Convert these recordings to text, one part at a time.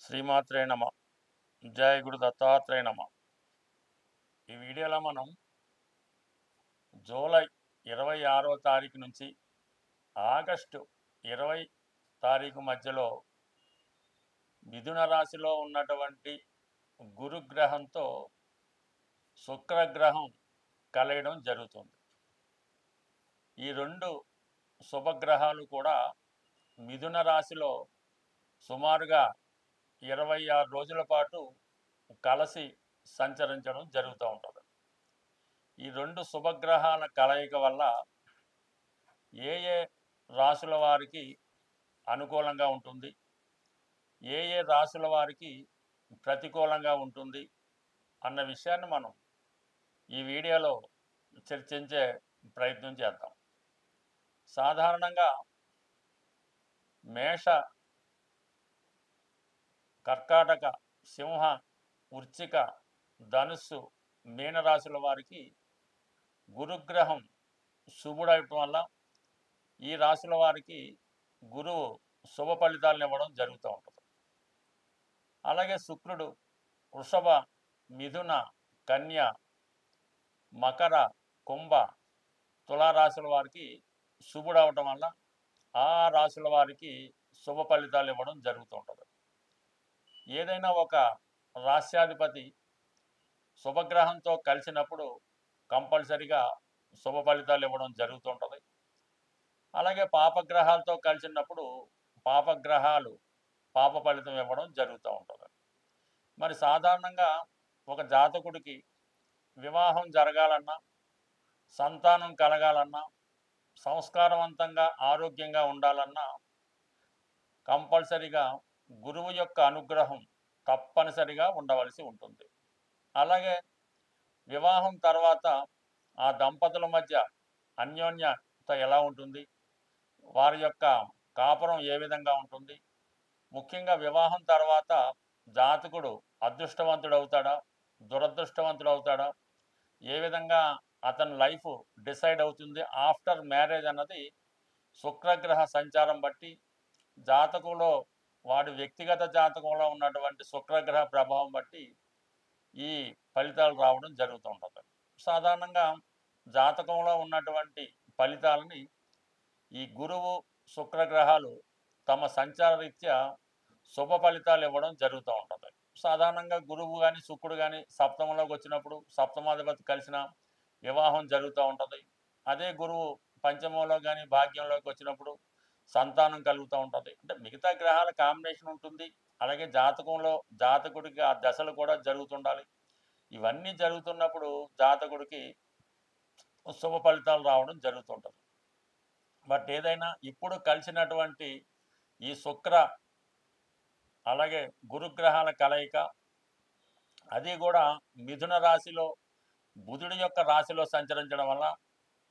శ్రీమాత్రే నమ. జయ గురు దత్తాత్రేయ నమ. ఈ వీడియోలో మనం జూలై ఇరవై ఆరో తారీఖు నుంచి ఆగస్టు ఇరవై తారీఖు మధ్యలో మిథున రాశిలో ఉన్నటువంటి గురుగ్రహంతో శుక్రగ్రహం కలయడం జరుగుతుంది. ఈ రెండు శుభగ్రహాలు కూడా మిథున రాశిలో సుమారుగా ఇరవై ఆరు రోజుల పాటు కలిసి సంచరించడం జరుగుతూ ఉంటుంది. ఈ రెండు శుభగ్రహాల కలయిక వల్ల ఏ ఏ రాశుల వారికి అనుకూలంగా ఉంటుంది? ఏ ఏ రాశుల వారికి ప్రతికూలంగా ఉంటుంది? అన్న విషయాన్ని మనం ఈ వీడియోలో చర్చించే ప్రయత్నం చేద్దాం. సాధారణంగా మేష కర్కాటక సింహ వృచ్చిక ధనుస్సు మీనరాశుల వారికి గురుగ్రహం శుభుడవటం వల్ల ఈ రాశుల వారికి గురువు శుభ ఫలితాలను ఇవ్వడం జరుగుతూ ఉంటుంది. అలాగే శుక్రుడు వృషభ మిథున కన్య మకర కుంభ తులారాశుల వారికి శుభుడవటం వల్ల ఆ రాశుల వారికి శుభ ఫలితాలు ఇవ్వడం జరుగుతూ ఉంటుంది. ఏదైనా ఒక రాష్ట్రాధిపతి శుభగ్రహంతో కలిసినప్పుడు కంపల్సరిగా శుభ ఫలితాలు ఇవ్వడం జరుగుతుంటుంది అలాగే పాపగ్రహాలతో కలిసినప్పుడు పాపగ్రహాలు పాప ఫలితం ఇవ్వడం జరుగుతూ ఉంటుంది. మరి సాధారణంగా ఒక జాతకుడికి వివాహం జరగాలన్నా సంతానం కలగాలన్నా సంస్కారవంతంగా ఆరోగ్యంగా ఉండాలన్నా కంపల్సరిగా గురువు యొక్క అనుగ్రహం తప్పనిసరిగా ఉండవలసి ఉంటుంది. అలాగే వివాహం తర్వాత ఆ దంపతుల మధ్య అన్యోన్యత ఎలా ఉంటుంది? వారి యొక్క కాపురం ఏ విధంగా ఉంటుంది? ముఖ్యంగా వివాహం తర్వాత జాతకుడు అదృష్టవంతుడు అవుతాడా దురదృష్టవంతుడు అవుతాడా ఏ విధంగా అతని లైఫ్ డిసైడ్ అవుతుంది. ఆఫ్టర్ మ్యారేజ్ అన్నది శుక్రగ్రహ సంచారం బట్టి జాతకంలో వాడి వ్యక్తిగత జాతకంలో ఉన్నటువంటి శుక్రగ్రహ ప్రభావం బట్టి ఈ ఫలితాలు రావడం జరుగుతూ ఉంటుంది. సాధారణంగా జాతకంలో ఉన్నటువంటి ఫలితాలని ఈ గురువు శుక్రగ్రహాలు తమ సంచార రీత్యా శుభ ఫలితాలు ఇవ్వడం జరుగుతూ ఉంటుంది. సాధారణంగా గురువు కానీ శుక్రుడు కానీ సప్తమంలోకి వచ్చినప్పుడు సప్తమాధిపతి కలిసిన వివాహం జరుగుతూ ఉంటుంది. అదే గురువు పంచమంలో కానీ భాగ్యంలోకి వచ్చినప్పుడు సంతానం కలుగుతూ ఉంటుంది. అంటే మిగతా గ్రహాల కాంబినేషన్ ఉంటుంది. అలాగే జాతకంలో జాతకుడికి ఆ దశలు కూడా జరుగుతుండాలి. ఇవన్నీ జరుగుతున్నప్పుడు జాతకుడికి శుభ ఫలితాలు రావడం జరుగుతుంటుంది. బట్ ఏదైనా ఇప్పుడు కలిసినటువంటి ఈ శుక్ర అలాగే గురుగ్రహాల కలయిక అది కూడా మిథున రాశిలో బుధుడి యొక్క రాశిలో సంచరించడం వల్ల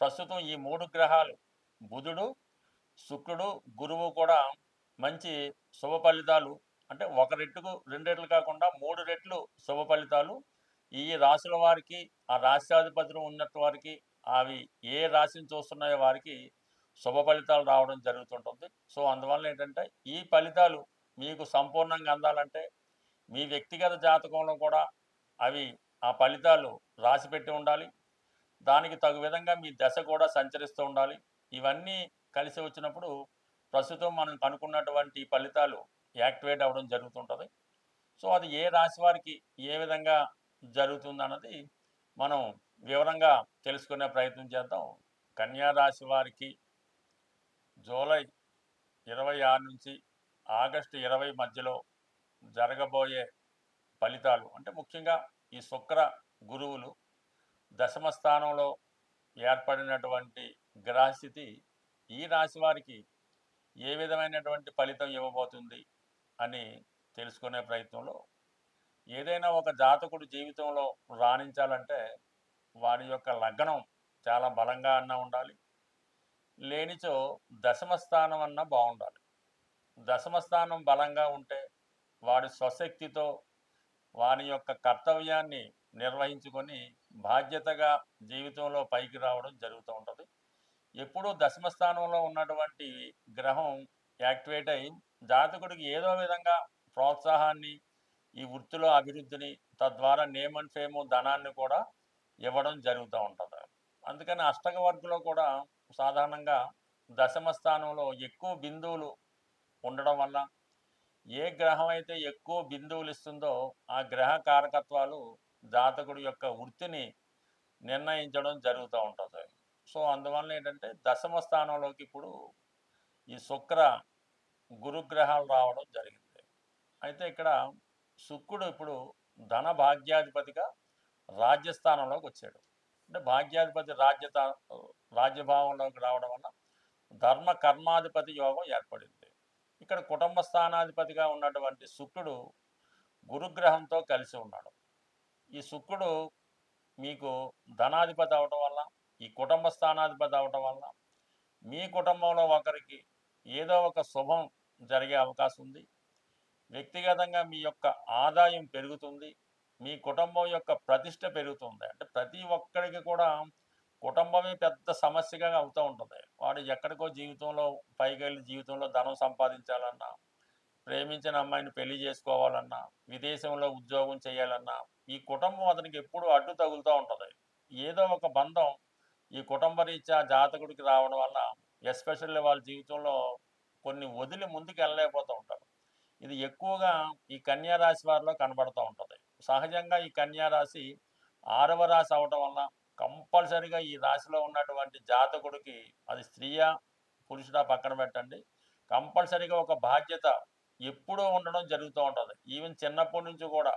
ప్రస్తుతం ఈ మూడు గ్రహాలు బుధుడు శుక్రుడు గురువు కూడా మంచి శుభ ఫలితాలు. అంటే ఒక రెట్టుకు రెండు రెట్లు కాకుండా మూడు రెట్లు శుభ ఫలితాలు. ఈ రాశుల వారికి ఆ రాష్ట్రాధిపతులు ఉన్నట్టు వారికి అవి ఏ రాశిని చూస్తున్నాయో వారికి శుభ ఫలితాలు రావడం జరుగుతుంటుంది. సో అందువల్ల ఏంటంటే ఈ ఫలితాలు మీకు సంపూర్ణంగా అందాలంటే మీ వ్యక్తిగత జాతకంలో కూడా అవి ఆ ఫలితాలు రాసి పెట్టి ఉండాలి. దానికి తగు విధంగా మీ దశ కూడా సంచరిస్తూ ఉండాలి. ఇవన్నీ కలిసి వచ్చినప్పుడు ప్రస్తుతం మనం కనుక్కున్నటువంటి ఫలితాలు యాక్టివేట్ అవ్వడం జరుగుతుంటుంది. సో అది ఏ రాశి వారికి ఏ విధంగా జరుగుతుంది అన్నది మనం వివరంగా తెలుసుకునే ప్రయత్నం చేద్దాం. కన్యా రాశి వారికి జూలై ఇరవై ఆరు నుంచి ఆగస్టు ఇరవై మధ్యలో జరగబోయే ఫలితాలు అంటే ముఖ్యంగా ఈ శుక్ర గురువులు దశమ స్థానంలో ఏర్పడినటువంటి గ్రహస్థితి ఈ రాశి వారికి ఏ విధమైనటువంటి ఫలితం ఇవ్వబోతుంది అని తెలుసుకునే ప్రయత్నంలో ఏదైనా ఒక జాతకుడు జీవితంలో రాణించాలంటే వారి యొక్క లగ్నం చాలా బలంగా అన్న ఉండాలి. లేనిచో దశమ స్థానం అన్న బాగుండాలి. దశమ స్థానం బలంగా ఉంటే వాడి స్వశక్తితో వాని యొక్క కర్తవ్యాన్ని నిర్వహించుకొని బాధ్యతగా జీవితంలో పైకి రావడం జరుగుతూ ఉంటుంది. ఎప్పుడూ దశమ స్థానంలో ఉన్నటువంటి గ్రహం యాక్టివేట్ అయి జాతకుడికి ఏదో విధంగా ప్రోత్సాహాన్ని ఈ వృత్తిలో అభివృద్ధిని తద్వారా నేమ్ అండ్ ఫేము ధనాన్ని కూడా ఇవ్వడం జరుగుతూ ఉంటుంది. అందుకని అష్టక వర్గంలో కూడా సాధారణంగా దశమ స్థానంలో ఎక్కువ బిందువులు ఉండడం వల్ల ఏ గ్రహం అయితే ఎక్కువ బిందువులు ఇస్తుందో ఆ గ్రహ కారకత్వాలు జాతకుడి యొక్క వృత్తిని నిర్ణయించడం జరుగుతూ ఉంటుంది. సో అందువల్ల ఏంటంటే దశమ స్థానంలోకి ఇప్పుడు ఈ శుక్ర గురుగ్రహాలు రావడం జరిగింది. అయితే ఇక్కడ శుక్రుడు ఇప్పుడు ధన భాగ్యాధిపతిగా రాజ్యస్థానంలోకి వచ్చాడు. అంటే భాగ్యాధిపతి రాజ్యత రాజ్యభావంలోకి రావడం వల్ల ధర్మ కర్మాధిపతి యోగం ఏర్పడింది. ఇక్కడ కుటుంబ స్థానాధిపతిగా ఉన్నటువంటి శుక్రుడు గురుగ్రహంతో కలిసి ఉన్నాడు. ఈ శుక్రుడు మీకు ధనాధిపతి అవటం వల్ల ఈ కుటుంబ స్థానాధిపతి అవటం వల్ల మీ కుటుంబంలో ఒకరికి ఏదో ఒక శుభం జరిగే అవకాశం ఉంది. వ్యక్తిగతంగా మీ యొక్క ఆదాయం పెరుగుతుంది. మీ కుటుంబం యొక్క ప్రతిష్ట పెరుగుతుంది. అంటే ప్రతి ఒక్కరికి కూడా కుటుంబమే పెద్ద సమస్యగా అవుతూ ఉంటుంది. వాడు ఎక్కడికో జీవితంలో పైకి వెళ్ళి జీవితంలో ధనం సంపాదించాలన్నా ప్రేమించిన అమ్మాయిని పెళ్ళి చేసుకోవాలన్నా విదేశంలో ఉద్యోగం చేయాలన్నా ఈ కుటుంబం అతనికి ఎప్పుడూ అడ్డు తగులుతూ ఉంటుంది. ఏదో ఒక బంధం ఈ కుటుంబ రీత్యా జాతకుడికి రావడం వల్ల ఎస్పెషల్లీ వాళ్ళ జీవితంలో కొన్ని వదిలి ముందుకు వెళ్ళలేకపోతూ ఉంటారు. ఇది ఎక్కువగా ఈ కన్యారాశి వారిలో కనబడుతూ ఉంటుంది. సహజంగా ఈ కన్యారాశి ఆరవ రాశి అవటం వల్ల కంపల్సరిగా ఈ రాశిలో ఉన్నటువంటి జాతకుడికి అది స్త్రీయా పురుషుడా పక్కన పెట్టండి. కంపల్సరిగా ఒక బాధ్యత ఎప్పుడూ ఉండడం జరుగుతూ ఉంటుంది. ఈవెన్ చిన్నప్పటి నుంచి కూడా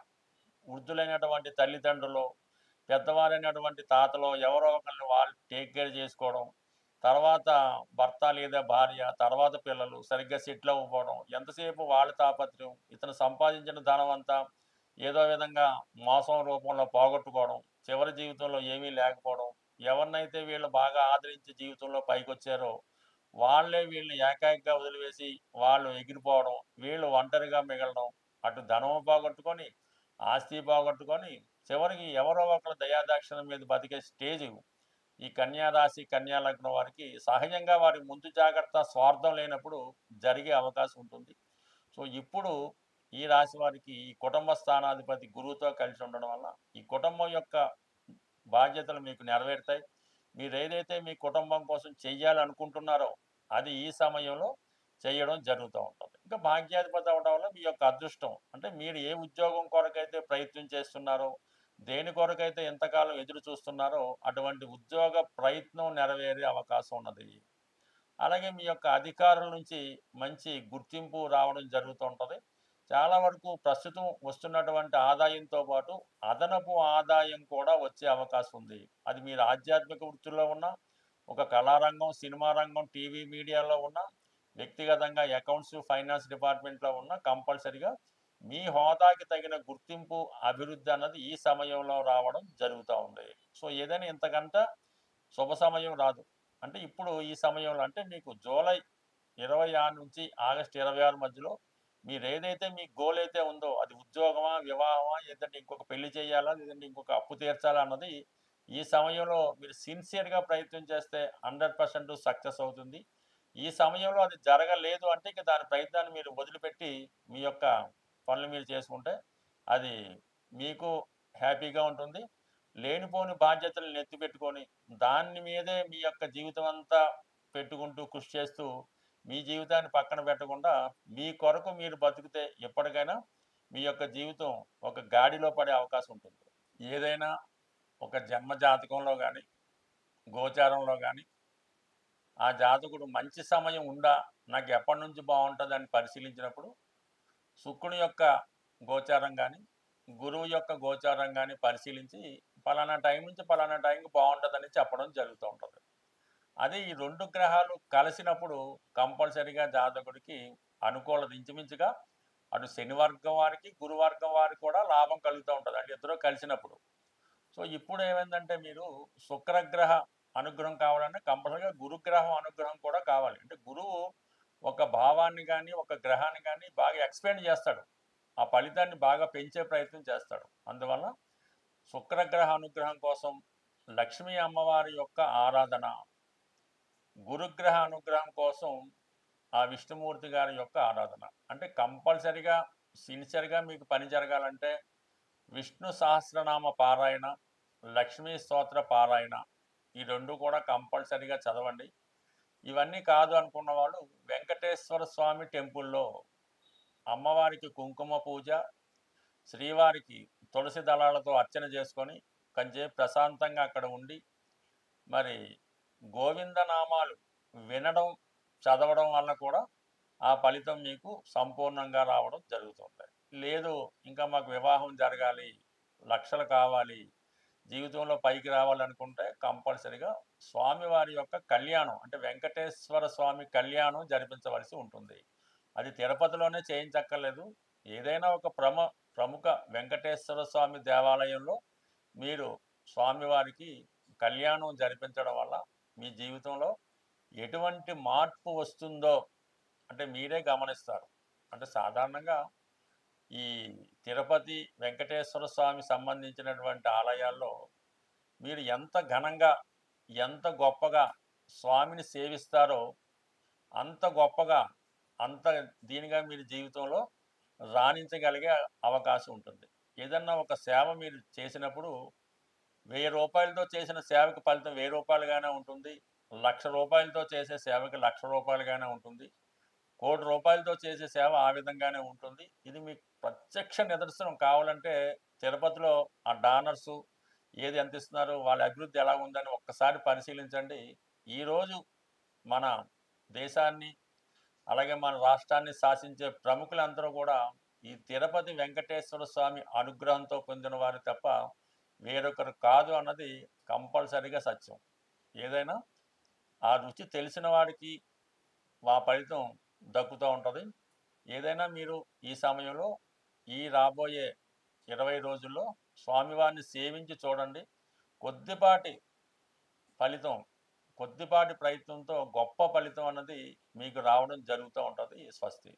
వృద్ధులైనటువంటి తల్లిదండ్రులు పెద్దవారైనటువంటి తాతలు ఎవరో ఒకరిని వాళ్ళు టేక్ కేర్ చేసుకోవడం తర్వాత భర్త లేదా భార్య తర్వాత పిల్లలు సరిగ్గా సెటిల్ అవ్వకపోవడం ఎంతసేపు వాళ్ళ తాపత్రయం ఇతను సంపాదించిన ధనం అంతా ఏదో విధంగా మోసం రూపంలో పోగొట్టుకోవడం చివరి జీవితంలో ఏమీ లేకపోవడం ఎవరినైతే వీళ్ళు బాగా ఆదరించి జీవితంలో పైకొచ్చారో వాళ్ళే వీళ్ళని ఏకాయిగా వదిలివేసి వాళ్ళు ఎగిరిపోవడం వీళ్ళు ఒంటరిగా మిగలడం అటు ధనం పోగొట్టుకొని ఆస్తి పోగొట్టుకొని చివరికి ఎవరో ఒకరు దయాదాక్షిణం మీద బతికే స్టేజ్ ఈ కన్యారాశి కన్యాలగ్న వారికి సహజంగా వారి ముందు జాగ్రత్త స్వార్థం లేనప్పుడు జరిగే అవకాశం ఉంటుంది. సో ఇప్పుడు ఈ రాశి వారికి ఈ కుటుంబ స్థానాధిపతి గురువుతో కలిసి ఉండడం వల్ల ఈ కుటుంబం యొక్క బాధ్యతలు మీకు నెరవేరుతాయి. మీరు ఏదైతే మీ కుటుంబం కోసం చెయ్యాలనుకుంటున్నారో అది ఈ సమయంలో చేయడం జరుగుతూ ఉంటుంది. ఇంకా భాగ్యాధిపతి అవడం వల్ల మీ యొక్క అదృష్టం అంటే మీరు ఏ ఉద్యోగం కొరకైతే ప్రయత్నం చేస్తున్నారో దేని కొరకైతే ఎంతకాలం ఎదురు చూస్తున్నారో అటువంటి ఉద్యోగ ప్రయత్నం నెరవేరే అవకాశం ఉన్నది. అలాగే మీ యొక్క అధికారుల నుంచి మంచి గుర్తింపు రావడం జరుగుతూ ఉంటుంది. చాలా వరకు ప్రస్తుతం వస్తున్నటువంటి ఆదాయంతో పాటు అదనపు ఆదాయం కూడా వచ్చే అవకాశం ఉంది. అది మీరు ఆధ్యాత్మిక వృత్తుల్లో ఉన్న ఒక కళారంగం సినిమా రంగం టీవీ మీడియాలో ఉన్న వ్యక్తిగతంగా అకౌంట్స్ ఫైనాన్స్ డిపార్ట్మెంట్లో ఉన్న కంపల్సరిగా మీ హోదాకి తగిన గుర్తింపు అభివృద్ధి అన్నది ఈ సమయంలో రావడం జరుగుతూ ఉంది. సో ఏదైనా ఇంతకంట శుభ సమయం రాదు. అంటే ఇప్పుడు ఈ సమయంలో అంటే మీకు జూలై ఇరవై ఆరు నుంచి ఆగస్ట్ ఇరవై ఆరు మధ్యలో మీరు ఏదైతే మీ గోల్ అయితే ఉందో అది ఉద్యోగమా వివాహమా లేదంటే ఇంకొక పెళ్ళి చేయాలా లేదంటే ఇంకొక అప్పు తీర్చాలా అన్నది ఈ సమయంలో మీరు సిన్సియర్గా ప్రయత్నం చేస్తే హండ్రెడ్ పర్సెంట్ సక్సెస్ అవుతుంది. ఈ సమయంలో అది జరగలేదు అంటే ఇక దాని ప్రయత్నాన్ని మీరు వదిలిపెట్టి మీ యొక్క పనులు మీరు చేసుకుంటే అది మీకు హ్యాపీగా ఉంటుంది. లేనిపోని బాధ్యతలు నెత్తి పెట్టుకొని దాని మీదే మీ యొక్క జీవితం అంతా పెట్టుకుంటూ కృషి చేస్తూ మీ జీవితాన్ని పక్కన పెట్టకుండా మీ కొరకు మీరు బతికితే ఎప్పటికైనా మీ యొక్క జీవితం ఒక గాడిలో పడే అవకాశం ఉంటుంది. ఏదైనా ఒక జన్మ జాతకంలో కానీ గోచారంలో కానీ ఆ జాతకుడు మంచి సమయం ఉందా నాకు ఎప్పటి నుంచి బాగుంటుంది అని పరిశీలించినప్పుడు శుక్రుని యొక్క గోచారం కానీ గురువు యొక్క గోచారం కానీ పరిశీలించి పలానా టైం నుంచి పలానా టైంకి బాగుంటుందని చెప్పడం జరుగుతూ ఉంటుంది. అదే ఈ రెండు గ్రహాలు కలిసినప్పుడు కంపల్సరిగా జాతకుడికి అనుకూలత ఇంచుమించుగా అటు శనివర్గం వారికి గురువర్గం వారికి కూడా లాభం కలుగుతూ ఉంటుంది. అంటే ఇద్దరు కలిసినప్పుడు. సో ఇప్పుడు ఏమైందంటే మీరు శుక్రగ్రహ అనుగ్రహం కావాలంటే కంపల్సరిగా గురుగ్రహం అనుగ్రహం కూడా కావాలి. అంటే గురువు ఒక భావాన్ని కానీ ఒక గ్రహాన్ని కానీ బాగా ఎక్స్పెండ్ చేస్తాడు. ఆ ఫలితాన్ని బాగా పెంచే ప్రయత్నం చేస్తాడు. అందువల్ల శుక్రగ్రహ అనుగ్రహం కోసం లక్ష్మీ అమ్మవారి యొక్క ఆరాధన గురుగ్రహ అనుగ్రహం కోసం ఆ విష్ణుమూర్తి గారి యొక్క ఆరాధన. అంటే కంపల్సరిగా సిన్సియర్గా మీకు పని జరగాలంటే విష్ణు సహస్రనామ పారాయణ లక్ష్మీ స్తోత్ర పారాయణ ఈ రెండు కూడా కంపల్సరిగా చదవండి. ఇవన్నీ కాదు అనుకున్న వాళ్ళు వెంకటేశ్వర స్వామి టెంపుల్లో అమ్మవారికి కుంకుమ పూజ శ్రీవారికి తులసి దళాలతో అర్చన చేసుకొని కొంచెం ప్రశాంతంగా అక్కడ ఉండి మరి గోవిందనామాలు వినడం చదవడం వల్ల కూడా ఆ ఫలితం మీకు సంపూర్ణంగా రావడం జరుగుతుంది లేదు ఇంకా మాకు వివాహం జరగాలి లక్షలు కావాలి జీవితంలో పైకి రావాలనుకుంటే కంపల్సరిగా స్వామివారి యొక్క కళ్యాణం అంటే వెంకటేశ్వర స్వామి కళ్యాణం జరిపించవలసి ఉంటుంది. అది తిరుపతిలోనే చేయించక్కర్లేదు. ఏదైనా ఒక ప్రమ ప్రముఖ వెంకటేశ్వర స్వామి దేవాలయంలో మీరు స్వామివారికి కళ్యాణం జరిపించడం వల్ల మీ జీవితంలో ఎటువంటి మార్పు వస్తుందో అంటే మీరే గమనిస్తారు. అంటే సాధారణంగా ఈ తిరుపతి వెంకటేశ్వర స్వామి సంబంధించినటువంటి ఆలయాల్లో మీరు ఎంత ఘనంగా ఎంత గొప్పగా స్వామిని సేవిస్తారో అంత గొప్పగా అంత దీనిగా మీరు జీవితంలో రాణించగలిగే అవకాశం ఉంటుంది. ఏదన్నా ఒక సేవ మీరు చేసినప్పుడు వెయ్యి రూపాయలతో చేసిన సేవకు ఫలితం వెయ్యి రూపాయలుగానే ఉంటుంది. లక్ష రూపాయలతో చేసే సేవకి లక్ష రూపాయలుగానే ఉంటుంది. కోటి రూపాయలతో చేసే సేవ ఆ విధంగానే ఉంటుంది. ఇది మీకు ప్రత్యక్ష నిదర్శనం కావాలంటే తిరుపతిలో ఆ డానర్సు ఏది ఎంత ఇస్తున్నారు వాళ్ళ అభివృద్ధి ఎలా ఉందని ఒక్కసారి పరిశీలించండి. ఈరోజు మన దేశాన్ని అలాగే మన రాష్ట్రాన్ని శాసించే ప్రముఖులందరూ కూడా ఈ తిరుపతి వెంకటేశ్వర స్వామి అనుగ్రహంతో పొందిన వారు తప్ప వేరొకరు కాదు అన్నది కంపల్సరిగా సత్యం. ఏదైనా ఆ రుచి తెలిసిన వాడికి మా ఫలితం దక్కుతూ ఉంటుంది. ఏదైనా మీరు ఈ సమయంలో ఈ రాబోయే ఇరవై రోజుల్లో స్వామివారిని సేవించి చూడండి. కొద్దిపాటి ఫలితం కొద్దిపాటి ప్రయత్నంతో గొప్ప ఫలితం అన్నది మీకు రావడం జరుగుతూ ఉంటుంది. స్వస్తి.